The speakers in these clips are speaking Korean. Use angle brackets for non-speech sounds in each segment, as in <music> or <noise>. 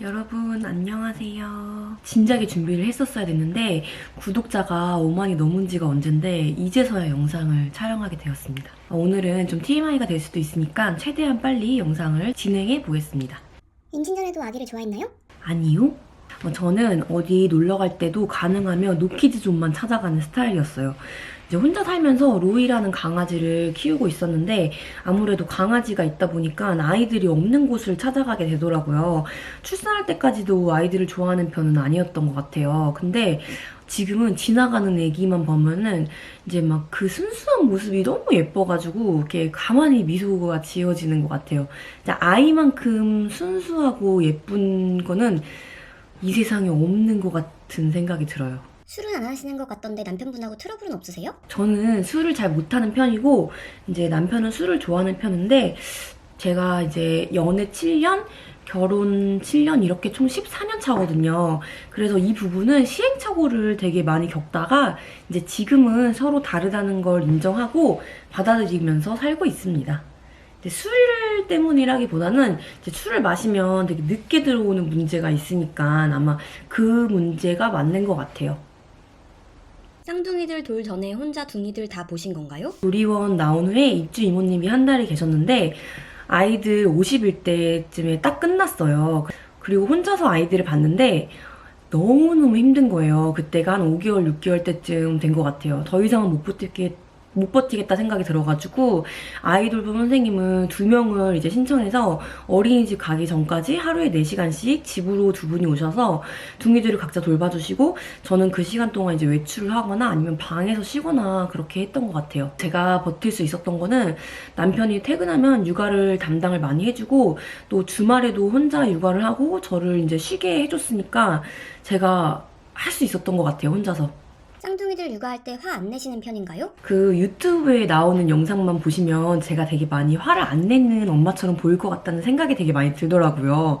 여러분 안녕하세요. 진작에 준비를 했었어야 됐는데 구독자가 5만이 넘은 지가 언젠데 이제서야 영상을 촬영하게 되었습니다. 오늘은 좀 TMI가 될 수도 있으니까 최대한 빨리 영상을 진행해 보겠습니다. 임신 전에도 아기를 좋아했나요? 아니요. 어, 저는 어디 놀러 갈 때도 가능하면 노키즈 존만 찾아가는 스타일이었어요. 이제 혼자 살면서 로이라는 강아지를 키우고 있었는데 아무래도 강아지가 있다 보니까 아이들이 없는 곳을 찾아가게 되더라고요. 출산할 때까지도 아이들을 좋아하는 편은 아니었던 것 같아요. 근데 지금은 지나가는 애기만 보면은 이제 막 그 순수한 모습이 너무 예뻐가지고 이렇게 가만히 미소가 지어지는 것 같아요. 아이만큼 순수하고 예쁜 거는 이 세상에 없는 것 같은 생각이 들어요. 술은 안 하시는 것 같던데 남편분하고 트러블은 없으세요? 저는 술을 잘 못하는 편이고 이제 남편은 술을 좋아하는 편인데 제가 이제 연애 7년, 결혼 7년 이렇게 총 14년 차거든요. 그래서 이 부분은 시행착오를 되게 많이 겪다가 이제 지금은 서로 다르다는 걸 인정하고 받아들이면서 살고 있습니다. 술 때문이라기보다는 이제 술을 마시면 되게 늦게 들어오는 문제가 있으니까 아마 그 문제가 맞는 것 같아요. 쌍둥이들 돌 전에 혼자 둥이들 다 보신 건가요? 조리원 나온 후에 입주 이모님이 한 달이 계셨는데 아이들 50일 때쯤에 딱 끝났어요. 그리고 혼자서 아이들을 봤는데 너무너무 힘든 거예요. 그때가 한 5개월, 6개월 때쯤 된 것 같아요. 더 이상은 못 버티겠, 못 버티겠다 생각이 들어가지고 아이돌부 선생님은 두 명을 이제 신청해서 어린이집 가기 전까지 하루에 4시간씩 집으로 두 분이 오셔서 둥이들을 각자 돌봐주시고 저는 그 시간 동안 이제 외출을 하거나 아니면 방에서 쉬거나 그렇게 했던 것 같아요. 제가 버틸 수 있었던 거는 남편이 퇴근하면 육아를 담당을 많이 해주고 또 주말에도 혼자 육아를 하고 저를 이제 쉬게 해줬으니까 제가 할 수 있었던 것 같아요, 혼자서. 쌍둥이들 육아할 때 화 안 내시는 편인가요? 그 유튜브에 나오는 영상만 보시면 제가 되게 많이 화를 안 내는 엄마처럼 보일 것 같다는 생각이 되게 많이 들더라고요.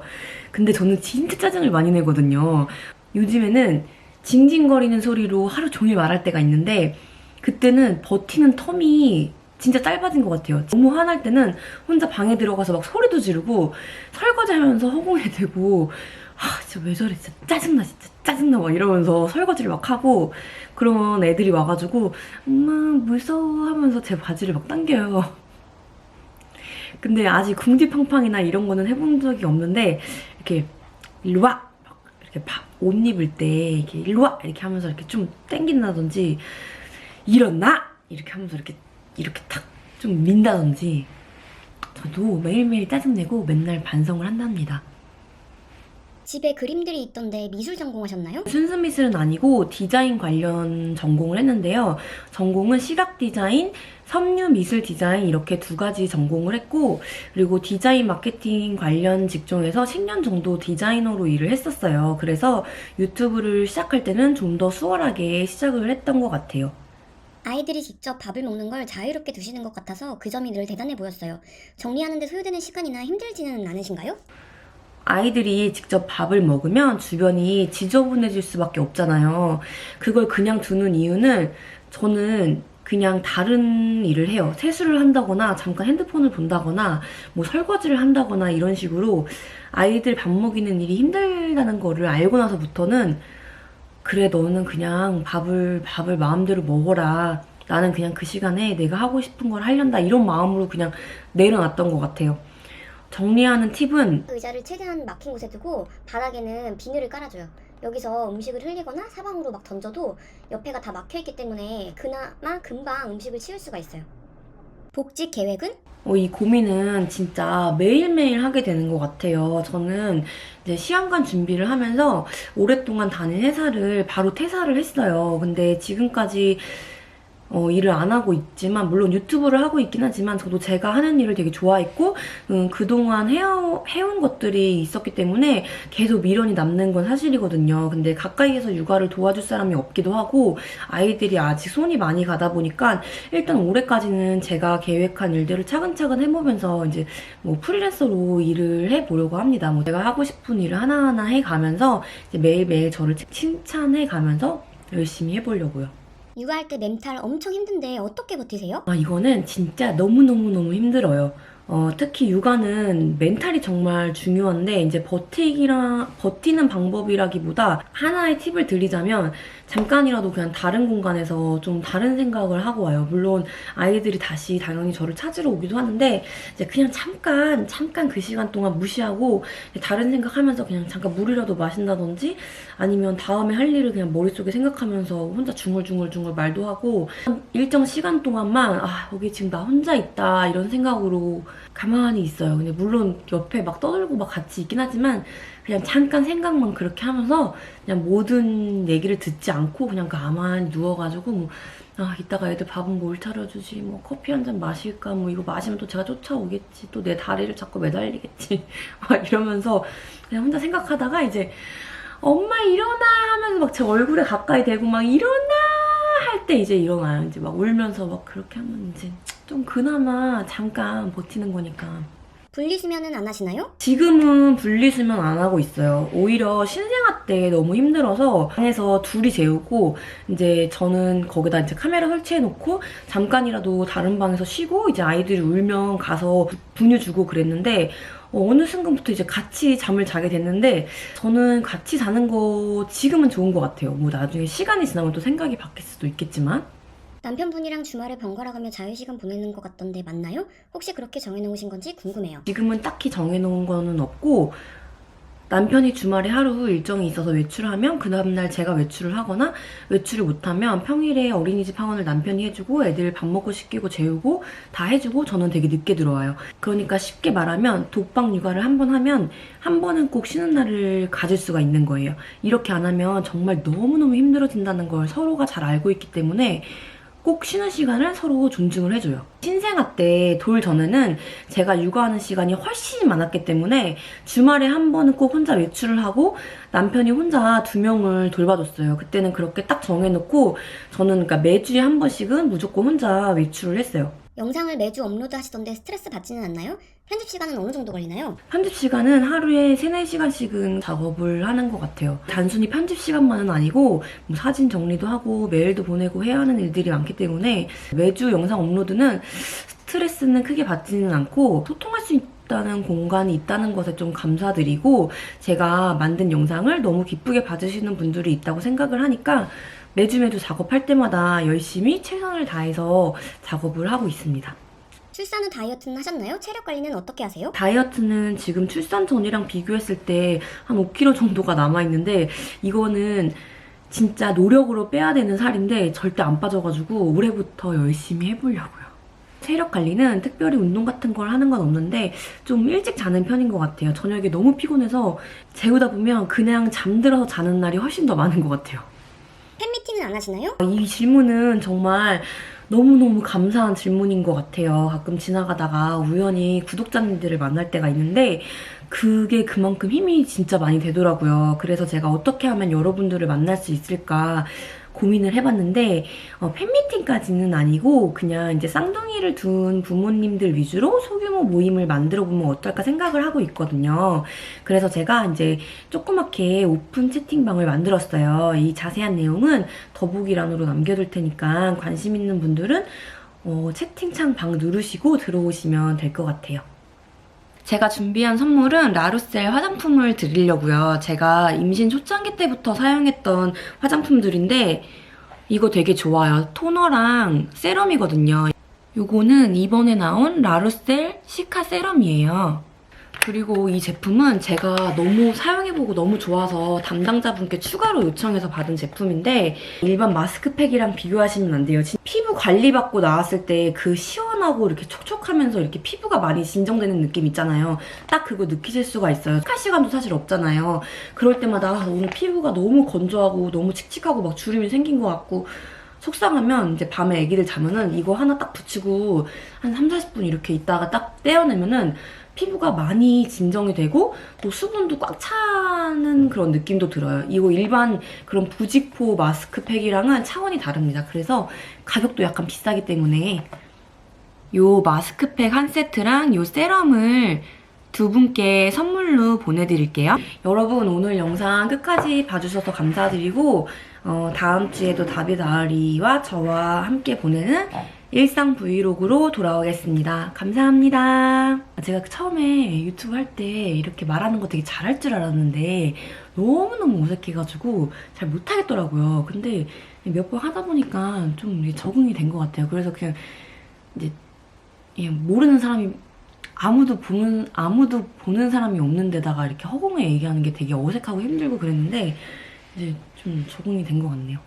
근데 저는 진짜 짜증을 많이 내거든요. 요즘에는 징징거리는 소리로 하루 종일 말할 때가 있는데 그때는 버티는 텀이 진짜 짧아진 것 같아요. 너무 화날 때는 혼자 방에 들어가서 막 소리도 지르고 설거지 하면서 허공에 대고 아 진짜 왜 저래 진짜 짜증나 진짜 짜증나 막 이러면서 설거지를 막 하고 그러면 애들이 와가지고 엄마 무서워 하면서 제 바지를 막 당겨요. 근데 아직 궁디팡팡이나 이런 거는 해본 적이 없는데 이렇게 일로 와! 막 이렇게 밥, 옷 입을 때 이렇게 일로 와! 이렇게 하면서 이렇게 좀 땡긴다든지 일어나! 이렇게 하면서 이렇게 이렇게 탁 좀 민다든지 저도 매일매일 짜증내고 맨날 반성을 한답니다. 집에 그림들이 있던데 미술 전공하셨나요? 순수 미술은 아니고 디자인 관련 전공을 했는데요. 전공은 시각 디자인, 섬유 미술 디자인 이렇게 두 가지 전공을 했고 그리고 디자인 마케팅 관련 직종에서 10년 정도 디자이너로 일을 했었어요. 그래서 유튜브를 시작할 때는 좀 더 수월하게 시작을 했던 것 같아요. 아이들이 직접 밥을 먹는 걸 자유롭게 드시는 것 같아서 그 점이 늘 대단해 보였어요. 정리하는데 소요되는 시간이나 힘들지는 않으신가요? 아이들이 직접 밥을 먹으면 주변이 지저분해질 수밖에 없잖아요. 그걸 그냥 두는 이유는 저는 그냥 다른 일을 해요. 세수를 한다거나 잠깐 핸드폰을 본다거나 뭐 설거지를 한다거나 이런 식으로 아이들 밥 먹이는 일이 힘들다는 거를 알고 나서부터는 그래 너는 그냥 밥을 밥을 마음대로 먹어라. 나는 그냥 그 시간에 내가 하고 싶은 걸 하련다 이런 마음으로 그냥 내려놨던 것 같아요. 정리하는 팁은 의자를 최대한 막힌 곳에 두고 바닥에는 비늘을 깔아줘요. 여기서 음식을 흘리거나 사방으로 막 던져도 옆에가 다 막혀있기 때문에 그나마 금방 음식을 치울 수가 있어요. 복직 계획은? 어, 이 고민은 진짜 매일매일 하게 되는 것 같아요. 저는 이제 시험관 준비를 하면서 오랫동안 다닌 회사를 바로 퇴사를 했어요. 근데 지금까지 어, 일을 안 하고 있지만, 물론 유튜브를 하고 있긴 하지만, 저도 제가 하는 일을 되게 좋아했고, 음, 그동안 해오, 해온 것들이 있었기 때문에 계속 미련이 남는 건 사실이거든요. 근데 가까이에서 육아를 도와줄 사람이 없기도 하고, 아이들이 아직 손이 많이 가다 보니까, 일단 올해까지는 제가 계획한 일들을 차근차근 해보면서, 이제 뭐 프리랜서로 일을 해보려고 합니다. 뭐 제가 하고 싶은 일을 하나하나 해가면서, 매일매일 저를 칭찬해가면서 열심히 해보려고요. 육아할 때 멘탈 엄청 힘든데 어떻게 버티세요? 아, 이거는 진짜 너무너무너무 힘들어요. 어, 특히 육아는 멘탈이 정말 중요한데 이제 버티기라 버티는 방법이라기보다 하나의 팁을 드리자면 잠깐이라도 그냥 다른 공간에서 좀 다른 생각을 하고 와요. 물론 아이들이 다시 당연히 저를 찾으러 오기도 하는데 이제 그냥 잠깐 잠깐 그 시간 동안 무시하고 다른 생각하면서 그냥 잠깐 물이라도 마신다든지 아니면 다음에 할 일을 그냥 머릿속에 생각하면서 혼자 중얼중얼중얼 말도 하고 일정 시간 동안만 아 여기 지금 나 혼자 있다 이런 생각으로 가만히 있어요. 근데 물론 옆에 막 떠들고 막 같이 있긴 하지만 그냥 잠깐 생각만 그렇게 하면서 그냥 모든 얘기를 듣지 않고 그냥 가만히 누워가지고 뭐 아, 이따가 애들 밥은 뭘 차려주지, 뭐 커피 한 잔 마실까, 뭐 이거 마시면 또 제가 쫓아오겠지, 또 내 다리를 잡고 매달리겠지, <laughs> 막 이러면서 그냥 혼자 생각하다가 이제 엄마 일어나 하면서 막 제 얼굴에 가까이 대고 막 일어나 할 때 이제 일어나요. 이제 막 울면서 막 그렇게 하면 이제 좀 그나마 잠깐 버티는 거니까. 분리수면은 안 하시나요? 지금은 분리수면 안 하고 있어요. 오히려 신생아 때 너무 힘들어서 방에서 둘이 재우고 이제 저는 거기다 이제 카메라 설치해 놓고 잠깐이라도 다른 방에서 쉬고 이제 아이들이 울면 가서 분유 주고 그랬는데 어, 느 순간부터 이제 같이 잠을 자게 됐는데 저는 같이 자는 거 지금은 좋은 것 같아요. 뭐 나중에 시간이 지나면 또 생각이 바뀔 수도 있겠지만 남편분이랑 주말에 번갈아가며 자유시간 보내는 것 같던데 맞나요? 혹시 그렇게 정해놓으신 건지 궁금해요. 지금은 딱히 정해놓은 거는 없고 남편이 주말에 하루 일정이 있어서 외출을 하면 그 다음날 제가 외출을 하거나 외출을 못하면 평일에 어린이집 하원을 남편이 해주고 애들 밥 먹고 씻기고 재우고 다 해주고 저는 되게 늦게 들어와요. 그러니까 쉽게 말하면 독방 육아를 한 번 하면 한 번은 꼭 쉬는 날을 가질 수가 있는 거예요. 이렇게 안 하면 정말 너무너무 힘들어진다는 걸 서로가 잘 알고 있기 때문에 꼭 쉬는 시간을 서로 존중을 해줘요. 신생아 때 돌 전에는 제가 육아하는 시간이 훨씬 많았기 때문에 주말에 한 번은 꼭 혼자 외출을 하고 남편이 혼자 두 명을 돌봐줬어요. 그때는 그렇게 딱 정해놓고 저는 그러니까 매주에 한 번씩은 무조건 혼자 외출을 했어요. 영상을 매주 업로드 하시던데 스트레스 받지는 않나요? 편집 시간은 어느 정도 걸리나요? 편집 시간은 하루에 3, 4시간씩은 작업을 하는 것 같아요. 단순히 편집 시간만은 아니고 뭐 사진 정리도 하고 메일도 보내고 해야 하는 일들이 많기 때문에 매주 영상 업로드는 스트레스는 크게 받지는 않고 소통할 수 있 다는 공간이 있다는 것에 좀 감사드리고 제가 만든 영상을 너무 기쁘게 봐주시는 분들이 있다고 생각을 하니까 매주 매주 작업할 때마다 열심히 최선을 다해서 작업을 하고 있습니다. 출산 후 다이어트는 하셨나요? 체력 관리는 어떻게 하세요? 다이어트는 지금 출산 전이랑 비교했을 때 한 5kg 정도가 남아있는데 이거는 진짜 노력으로 빼야 되는 살인데 절대 안 빠져가지고 올해부터 열심히 해보려고요. 체력 관리는 특별히 운동 같은 걸 하는 건 없는데 좀 일찍 자는 편인 것 같아요. 저녁에 너무 피곤해서 재우다 보면 그냥 잠들어서 자는 날이 훨씬 더 많은 것 같아요. 팬미팅은 안 하시나요? 이 질문은 정말 너무너무 감사한 질문인 것 같아요. 가끔 지나가다가 우연히 구독자님들을 만날 때가 있는데 그게 그만큼 힘이 진짜 많이 되더라고요. 그래서 제가 어떻게 하면 여러분들을 만날 수 있을까 고민을 해봤는데 어, 팬미팅까지는 아니고 그냥 이제 쌍둥이를 둔 부모님들 위주로 소규모 모임을 만들어 보면 어떨까 생각을 하고 있거든요. 그래서 제가 이제 조그맣게 오픈 채팅방을 만들었어요. 이 자세한 내용은 더보기란으로 남겨둘 테니까 관심 있는 분들은 어, 채팅창 방 누르시고 들어오시면 될 것 같아요. 제가 준비한 선물은 라루셀 화장품을 드리려고요. 제가 임신 초창기 때부터 사용했던 화장품들인데 이거 되게 좋아요. 토너랑 세럼이거든요. 요거는 이번에 나온 라루셀 시카 세럼이에요. 그리고 이 제품은 제가 너무 사용해보고 너무 좋아서 담당자분께 추가로 요청해서 받은 제품인데 일반 마스크팩이랑 비교하시면 안 돼요. 진- 피부 관리받고 나왔을 때 그 시원 하고 이렇게 촉촉하면서 이렇게 피부가 많이 진정되는 느낌 있잖아요. 딱 그거 느끼실 수가 있어요. 할 시간도 사실 없잖아요. 그럴 때마다 아, 오늘 피부가 너무 건조하고 너무 칙칙하고 막 주름이 생긴 것 같고 속상하면 이제 밤에 애기들 자면은 이거 하나 딱 붙이고 한 3, 40분 이렇게 있다가 딱 떼어내면은 피부가 많이 진정이 되고 또 수분도 꽉 차는 그런 느낌도 들어요. 이거 일반 그런 부직포 마스크팩이랑은 차원이 다릅니다. 그래서 가격도 약간 비싸기 때문에 요 마스크팩 한 세트랑 요 세럼을 두 분께 선물로 보내드릴게요. 여러분 오늘 영상 끝까지 봐주셔서 감사드리고 어, 다음 주에도 다비다리와 저와 함께 보내는 일상 브이로그로 돌아오겠습니다. 감사합니다. 제가 처음에 유튜브 할 때 이렇게 말하는 거 되게 잘할 줄 알았는데 너무너무 어색해가지고 잘 못하겠더라고요. 근데 몇 번 하다 보니까 좀 적응이 된 것 같아요. 그래서 그냥 이제 그냥 모르는 사람이 아무도 보는 아무도 보는 사람이 없는 데다가 이렇게 허공에 얘기하는 게 되게 어색하고 힘들고 그랬는데 이제 좀 적응이 된 것 같네요.